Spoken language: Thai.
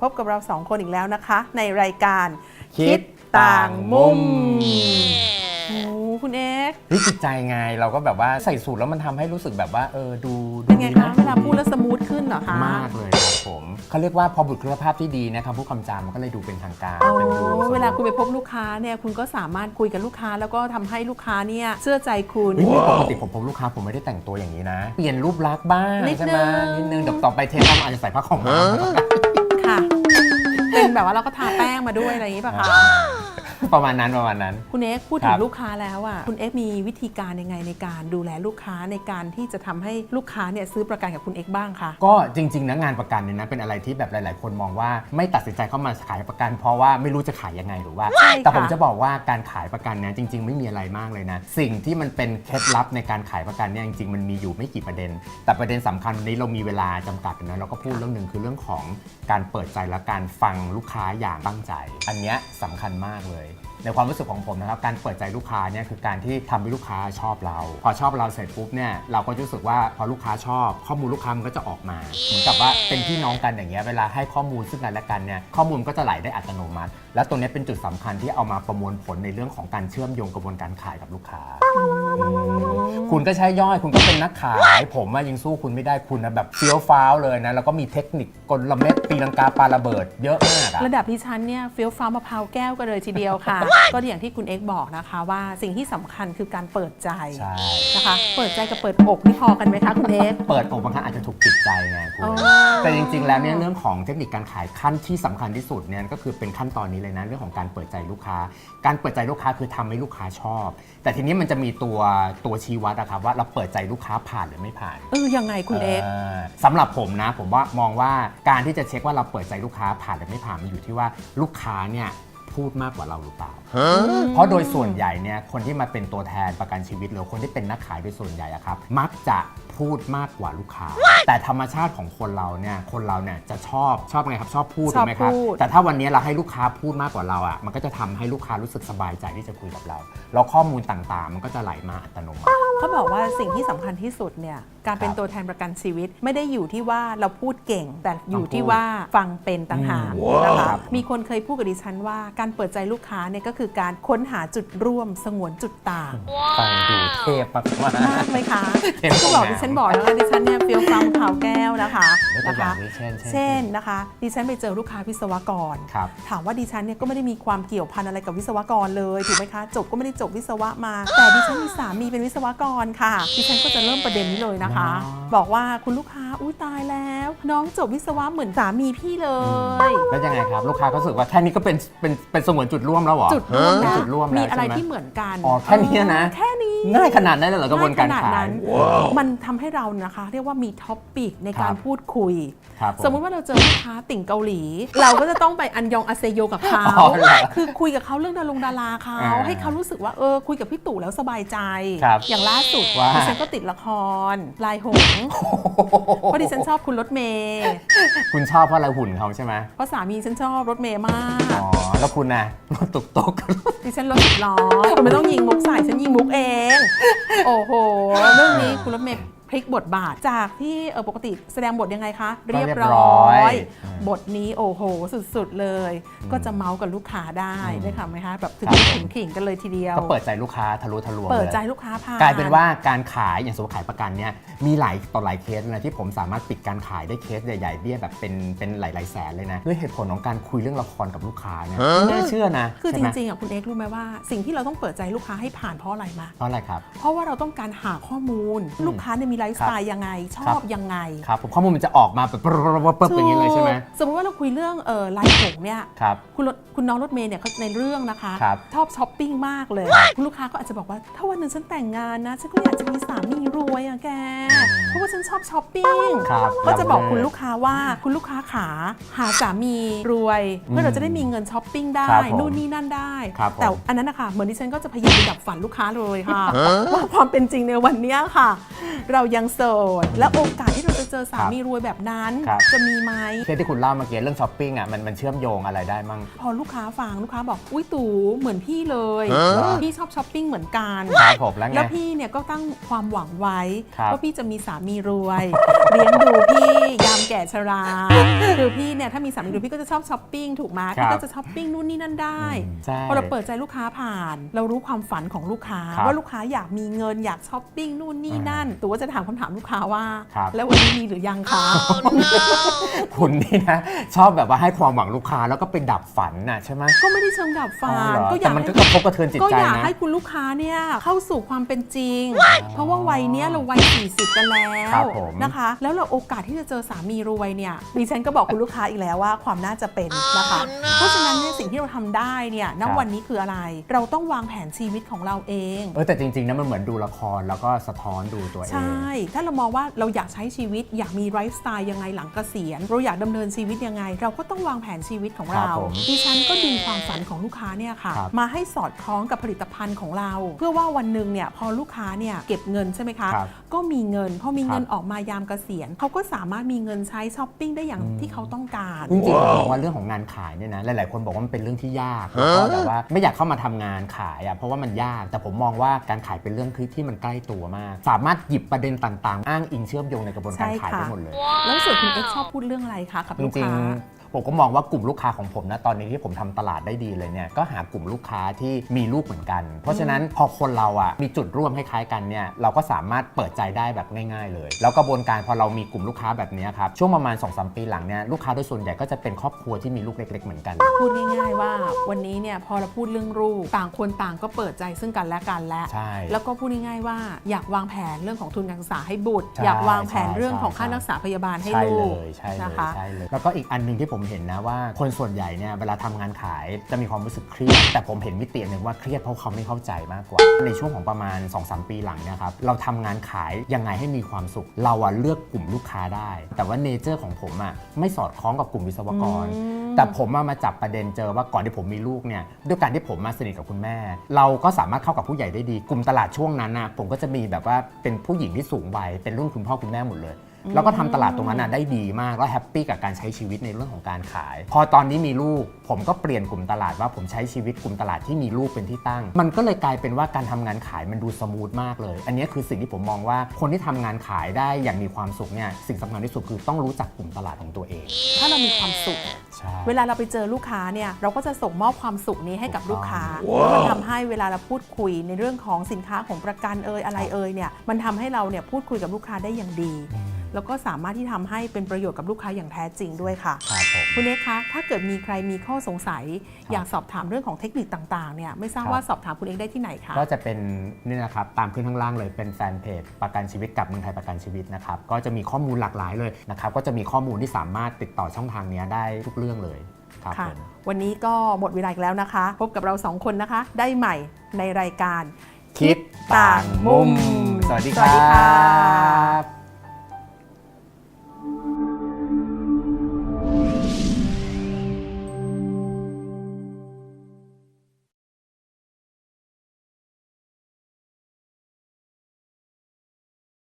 พบกับเราสองคนอีกแล้วนะคะ ในรายการคิดต่างมุมโอ้คุณเอ็กซ์นี่จิตใจไงเราก็แบบว่าใส่สูตรแล้วมันทำให้รู้สึกแบบว่าเออดูดูเป็นไงดีคะนะเวลาพูดแล้วสมูทขึ้นเหรอคะมากเลยครับผมเขาเรียกว่าพอบุคลิกภาพที่ดีนะคำพูดคำจามันก็เลยดูเป็นทางการโอ้เป็นดูเวลาคุณไปพบลูกค้าเนี่ยคุณก็สามารถคุยกับลูกค้า แล้วก็ทำให้ลูกค้าเนี่ยเชื่อใจคุณเฮ้ยปกติผมพบลูกค้าผมไม่ได้แต่งตัวอย่างนี้นะ เปลี่ยนรูปลักษณ์บ้างนิดใช่ไหมนึงนิดนึงเดี๋ยวต่อไปเทปหน้าอาจจะใส่ผ้าของมาค่ะเป็น แบบว่าเราก็ทาแป้งมาด้วยอะไรอย่างนี้ป่ะคะ ประมาณนั้นประมาณนั้น คุณเอ็กซ์พูดถึครังบ ลูกค้าแล้วอะคุณเอ็กซ์มีวิธีการยังไงในการดูแลลูกค้าในการที่จะทำให้ลูกค้าเนี่ยซื้อประกันกับคุณเอ็กซ์บ้างคะ ก็จริงๆนะงานประกันเนี่ยนะเป็นอะไรที่แบบหลาย ๆ คนมองว่าไม่ตัดสินใจเข้ามาขายประกัน เพราะว่าไม่รู้จะขายยังไงหรือว่า ใช่ค่ะ แต่ผมจะบอกว่าการขายประกันเนี่ยจริง ๆ ไม่มีอะไรมากเลยนะ สิ่งที่มันเป็นเคล็ดลับในการขายประกันเนี่ยจริง ๆ มันมีอยู่ไม่กี่ประเด็น แต่ประเด็นสำคัญวันนี้เรามีเวลาจำกัดนะเราก็พูดเรื่องหนึ่งคือเรื่องของการเปิดใจและการฟังลูกค้าอย่างตั้งใจ อันเนี้ยสำคัญมากเลย way. ในความรู้สึกของผมนะครับการเปิดใจลูกค้าเนี่ยคือการที่ทำให้ลูกค้าชอบเรา พอชอบเราเสร็จปุ๊บเนี่ยเราก็รู้สึกว่าพอลูกค้าชอบ ข้อมูลลูกค้ามันก็จะออกมาเหมือนกับว่าเป็นพี่น้องกันอย่างเงี้ยเวลาให้ข้อมูลซึ่งกันและกันเนี่ยข้อมูลก็จะไหลได้อัตโนมัติ และตรงเนี้ยเป็นจุดสำคัญที่เอามาประมวลผลในเรื่องของการเชื่อมโยงกระบวนการขายกับลูกค้า คุณก็ใช้ย่อยคุณก็เป็นนักขาย ผมอะยังสู้คุณไม่ได้คุณนะแบบเฟี้ยวฟ้าวเลยนะ แล้วก็มีเทคนิคกลเม็ดตีลังกาปาระเบิด เยอะมากอะ ระดับดิฉันเนี่ยเฟี้ยวฟ้าวมะพร้าวแก้วกันเลยทีเดียวค่ะก็อย่างที่คุณเอ็กซ์บอกนะคะว่าสิ่งที่สำคัญคือการเปิดใจใช่นะคะ เปิดใจกับเปิดอกนี่พอกันไหมคะคุณเอ็กซ์เปิดอกบางครั้งอาจจะถูกปิดใจไงคุณอ๋อแต่จริง ๆ แล้วเนี่ยเรื่องของเทคนิคการขายขั้นที่สำคัญที่สุดเนี่ยก็คือเป็นขั้นตอนนี้เลยนะเรื่องของการเปิดใจลูกค้า การเปิดใจลูกค้าคือทำให้ลูกค้าชอบ แต่ทีนี้มันจะมีตัวตัวชี้วัดอะครับว่าเราเปิดใจลูกค้าผ่านหรือไม่ผ่านเออยังไงคุณเอ็กซ์าสำหรับผมนะ ผมว่ามองว่าการที่จะเช็คว่าเราเปิดใจลูกค้าผ่านหรือไม่ผ่านมันอยู่ที่ว่าลูกค้าเนี่ย พูดมากกว่าเราหรือเปล่า เพราะโดยส่วนใหญ่เนี่ยคนที่มาเป็นตัวแทนประกันชีวิตหรือคนที่เป็นนักขายโดยส่วนใหญ่อะครับ มักจะพูดมากกว่าลูกค้า แต่ธรรมชาติของคนเราเนี่ยคนเราเนี่ยจะชอบชอบไงครับชอบพูดชอบถูกไหมครับพูด แต่ถ้าวันนี้เราให้ลูกค้าพูดมากกว่าเราอะมันก็จะทำให้ลูกค้ารู้สึกสบายใจที่จะคุยกับเรา แล้วข้อมูลต่างๆ มันก็จะไหลมาอัตโนมัติเขาบอกว่าสิ่งที่สำคัญที่สุดเนี่ยการเป็นครับตัวแทนประกันชีวิต ไม่ได้อยู่ที่ว่าเราพูดเก่ง แต่อยู่ที่ว่าฟังเป็นต่างหากอืมนะคะครับมีคนเคยพูดกับดิฉันว่า การเปิดใจลูกค้าเนี่ยก็คือการค้นหาจุดร่วมสงวนจุดต่างฟังดูเทพมากมากไหมคะเห็นก็บอกตรงไหนดิฉันบอกแล้วว่าดิฉันเนี่ยเฟี้ยวฟ้าวมะพร้าวแก้วนะคะๆแล้วตัวนะอย่าคะงนี้เช่นเช่นนะคะ ดิฉันไปเจอลูกค้าวิศวกรครับถามว่าดิฉันเนี่ยก็ไม่ได้มีความเกี่ยวพันอะไรกับวิศวกรเลยถูกไหมคะจบก็ไม่ได้จบวิศวะมา แต่ดิฉันมีสามีเป็นวิศวกรค่ะดิฉันก็จะเริ่มประเด็นนี้เลยนะคะอ๋อบอกว่าคุณลูกค้าอุ้ยตายแล้ว น้องจบวิศวะเหมือนสามีพี่เลย แล้วยังไงครับ ลูกค้าก็รู้สึกว่าแค่นี้ก็เป็นเป็นเป็นสงวนจุดร่วมแล้วเหรอจุดร่วมเป็นนะจุดร่วมแล้วมีอะไรใช่หที่เหมือนกันอ๋อแค่นี้นะแค่นี้ ง่ายขนาดนั้นเลยเหรอกระบวนการง่ยขขาย นั้น มันทำให้เรานะคะ เรียกว่ามีท็อปปิกในการครับพูดคุย ครับผสมมุติว่าเราเจอลูกค้าติ่งเกาหลี เราก็จะต้องไปอันยองอาเซโยกับเขาอ๋อเหรอคือคุยกับเขาเรื่องดารงดาราเขาอ่าให้เขารู้สึกว่าเออคุยกับพี่ตู่แล้วสบายใจ ครับอย่างล่าสุดว่าดิฉันก็ติดละครลายหงส์เพราะดิฉันชอบคุณรถเมย์คุณชอบเพราะอะไรหุ่นเขาใช่ไหมเพราะสามีฉันชอบรถเมย์มาก อ๋อ แล้วคุณน่ะรถตุกตุก ดิฉันรถสิบล้อคุณไม่ต้องยิงมุกใส่ฉันยิงมุกเอง โอ้โห เรื่องนี้คุณรถเมย์ พลิกบทบาทจากที่เออปกติแสดงบทยังไงคะ เรียบร้อยอืมบทนี้โอ้โห สุดๆเลยอืมก็จะเมาส์กับลูกค้าได้อืมได้ค่ะไหมคะแบบถึงครับขิงขิงๆกันเลยทีเดียว ก็เปิดใจลูกค้าทะลุทะลวงเปิดลยใจลูกค้าผ่านกลายเป็นว่าการขายอย่างสมมติขายประกันเนี่ยมีหลายต่อหลายเคสเลยนะที่ผมสามารถปิดการขายได้เคสใหญ่ๆเบี้ยแบบเป็นเป็นหลายๆแสนเลยนะด้วยเหตุผลของการคุยเรื่องละครกับลูกค้าเนี่ยไม่น่าเชื่อนะคือจใช่ไหมริงๆอะคุณเอ็กซ์รู้ไหมว่า สิ่งที่เราต้องเปิดใจลูกค้าให้ผ่านเพราะอะไรมาเพราะอะไรครับเพราะว่าเราต้องการหาข้อมูลอืมลูกค้าเนี่ยมีไลฟ์สไตล์ยังไงชครัอบบยังไงครับผมข้อมูลมันจะออกมาแบบปึ๊บปึ๊บปึ๊บปึ๊บอย่างนี้เลยใช่ไหมถูกสมมติว่าเราคุยเรื่องเออลายผมเนี่ยครับคุณรถคุณน้องรถเมย์เนี่ยเขาในเรื่องนะคะครับชอบช้อปปิ้งมากเลย คุณลูกค้าก็อาจจะบอกว่าถ้าวันหนึ่งฉันแต่งงานนะฉันก็อยากจะมีสามีรวยอะแกเพ ราะว่าฉันชอบช้อปปิ้งครับก็จะบอกคุณลูกค้าว่าคุณลูกค้าขาหาสามีรวยเพื่อเราจะได้มีเงินช้อปปิ้งได้ครับผมนู่นนี่นั่นได้ ครับผม แต่อันนั้นนะคะเหมือนที่ฉันก็จะพยายามไปดับฝันลูกค้าเลยค่ะว่าความเป็นจริงในวันเนี้ยค่ะ เรายังโสดและโอกาสที่เราจะเจอสามีรวยแบบนั้น ครับ จะมีไหมเคสที่คุณเล่าเมื่อกี้เรื่องช้อปปิ้งอะมันมันเชื่อมโยงอะไรได้มั่ง พอลูกค้าฟังลูกค้าบอกอุ้ยตู่เหมือนพี่เลยฮะพี่ชอบช้อปปิ้งเหมือนกัน ครับผมแล้วไงแล้วพี่เนี่ยก็ตั้งความหวังไว้ครับ ว่าพี่จะมีสามีรวยเลี้ยงดูพี่ยามแก่ชราคือพี่เนี่ยถ้ามีสามีรวยพี่ก็จะชอบช้อปปิ้งถูกไหมครับพี่ก็จะช้อปปิ้งนู่นนี่นั่นได้อืมใช่พอเราเปิดใจลูกค้าผ่าน เรารู้ความฝันของลูกค้า ครับว่าลูกค้าอยากมีเงินอยากช้อปปิ้งนู่นนี่นั่นตัวว่าจะถามคำถามลูกค้าว่า ครับ แล้ววันนี้มีหรือยังคะ คุณนี่นะ ชอบแบบว่าให้ความหวังลูกค้าแล้วก็ไปดับฝันน่ะใช่ไหมก็ไม่ได้เชิงดับฝัอ๋อนเหรอก็อแต่ยากมันก็ให้ กระทบกระเทือนจิตก็ใจอยากนะ ให้คุณลูกค้าเนี่ยเข้าสู่ความเป็นจริง เพราะว่าวัยเนี้ยเราวัย40 กันแล้วครับผม นะคะ แล้วเราโอกาสที่จะเจอสามีรวยเนี่ยดิฉันก็บอกคุณลูกค้าอีกแล้วว่าความน่าจะเป็นนะคะ เพราะฉะนั้นเนี่ยสิ่งที่เราทำได้เนี่ยณวันนี้คืออะไร เราต้องวางแผนชีวิตของเราเอง เออแต่จริงๆนะมันเหมือนดูละครแล้วก็สะท้อนดูตัวเอง ใช่ ถ้าเรามองว่าเราอยากใช้ชีวิต อยากมีไลฟ์สไตล์ยังไงหลังเกษียณ เราอยากดำเนินชีวิตยังไง เราก็ต้องวางแผนชีวิตของครัเรา บผมดิฉันก็ดึงความฝันของลูกค้าเนี่ยค่ะ ครับมาให้สอดคล้องกับผลิตภัณฑ์ของเรา เพื่อว่าวันหนึ่งเนี่ยพอลูกค้าเนี่ยเก็บเงินใช่ไหมคะ ครับก็มีเงินพอมีเงินครับออกมายามเกษียณเขาก็สามารถมีเงินใช้ช้อปปิ้งได้อย่างที่เขาต้องการจริงๆผมบอกว่าเรื่องของงานขายเนี่ยนะหลายๆ คนบอกว่ามันเป็นเรื่องที่ยากแล้วก็แบบว่าไม่อยากเข้ามาทำงานขายอะเพราะว่ามันยาก แต่ผมมองว่าการขายเป็นเรื่องที่ที่มันใกล้ตัวมาก สามารถหยิบประเด็นต่าง ๆ อ้างอิงเชื่อมโยงในกระบวนการใช่ขายค่ะได้หมดเลย แล้วส่วนคุณเอ็กซ์ชอบพูดเรื่องอะไรคะกับจลูกริงค้าๆ ผมก็มองว่ากลุ่มลูกค้าของผมนะตอนนี้ที่ผมทำตลาดได้ดีเลยเนี่ยก็หากลุ่มลูกค้าที่มีลูกเหมือนกัน เพราะฉะนั้นพอคนเราอะมีจุดร่วมคล้ายๆกันเนี่ยเราก็สามารถเปิดใจได้แบบง่ายๆ เลย แล้วกระบวนการพอเรามีกลุ่มลูกค้าแบบเนี้ยครับช่วงประมาณ2-3ปีหลังเนี่ยลูกค้าโดยส่วนใหญ่ก็จะเป็นครอบครัวที่มีลูกเล็ก ๆ เหมือนกัน พูดง่ายๆว่าวันนี้เนี่ยพอเราพูดเรื่องลูกต่างคนต่างก็เปิดใจซึ่งกันและกันแล้วใช่แล้วก็พูดง่ายๆว่าอยากวางแผนเรื่องของทุนการศึกษาให้บุตรใช่อยากวางแผนเรื่องของใช่ค่ารักษาพยาบาลให้ใช่ลูเลกยใช่เลยนะคะใช่เลยแล้วก็อีกอันหนึ่งที่ผมเห็นนะว่าคนส่วนใหญ่เนี่ยเวลาทำงานขายจะมีความรู้สึกเครียด แต่ผมเห็นมิติหนึ่งว่าเครียดเพราะเขาไม่เข้าใจมากกว่า ในช่วงของประมาณ 2-3 ปีหลังเนี่ยครับเราทำงานขายยังไงให้มีความสุข เราอะเลือกกลุ่มลูกค้าได้ แต่ว่าเนเจอร์ของผมอะไม่สอดคล้องกับกลุ่มวิศวกร อืม แต่ผมอะมาจับประเด็นเจอว่าก่อนที่ผมมีลูกเนี่ยด้วยการที่ผมมาสนิทกับคุณแม่ เราก็สามารถเข้ากับผู้ใหญ่ได้ดี กลุ่มตลาดช่วงนั้นนะผมก็จะมีแบบว่าเป็นผู้หญิงที่สูงวัยเป็นรุ่นคุณพ่อคุณแม่หมดเลย แล้วก็ทำตลาดตรงนั้นนะได้ดีมากแล้วแฮปปี้กับการใช้ชีวิตในเรื่องของการขาย พอตอนนี้มีลูก ผมก็เปลี่ยนกลุ่มตลาดว่าผมใช้ชีวิตกลุ่มตลาดที่มีลูกเป็นที่ตั้ง มันก็เลยกลายเป็นว่าการทำงานขายมันดูสมูทมากเลย อันนี้คือสิ่งที่ผมมองว่าคนที่ทำงานขายได้อย่างมีความสุขเนี่ยสิ่งสำคัญที่สุดคือต้องรู้จักกลุ่มตลาดของตัวเอง ถ้าเรามีความสุขใช่เวลาเราไปเจอลูกค้าเนี่ยเราก็จะส่งมอบความสุขนี้ให้กับลูกค้าว้าวมันทำให้เวลาเราพูดคุยในเรื่องของสินค้าของประกันเอ่ยอะไรเอ่ยเนี่ยมันทำให้เราเนี่ยพูดคุยกับลูกค้าได้อย่างดี แล้วก็สามารถที่ทำให้เป็นประโยชน์กับลูกค้าอย่างแท้จริงด้วยค่ะครับผมคุณเอกคะถ้าเกิดมีใครมีข้อสงสัย อยากสอบถามเรื่องของเทคนิคต่างๆเนี่ยไม่ทราบครับว่าสอบถามคุณเอกได้ที่ไหนคะก็จะเป็นนี่นะครับตามขึ้นข้างล่างเลยเป็นแฟนเพจประกันชีวิตกับเมืองไทยประกันชีวิตนะครับก็จะมีข้อมูลหลากหลายเลยนะครับก็จะมีข้อมูลที่สามารถติดต่อช่องทางเนี้ยได้ทุกเรื่องเลยครับค่ะผมวันนี้ก็หมดเวลาอีกแล้วนะคะ พบกับเราสองคนนะคะ ได้ใหม่ในรายการ คิดต่างมุม สวัสดีคสวัสดีรัค่ะบ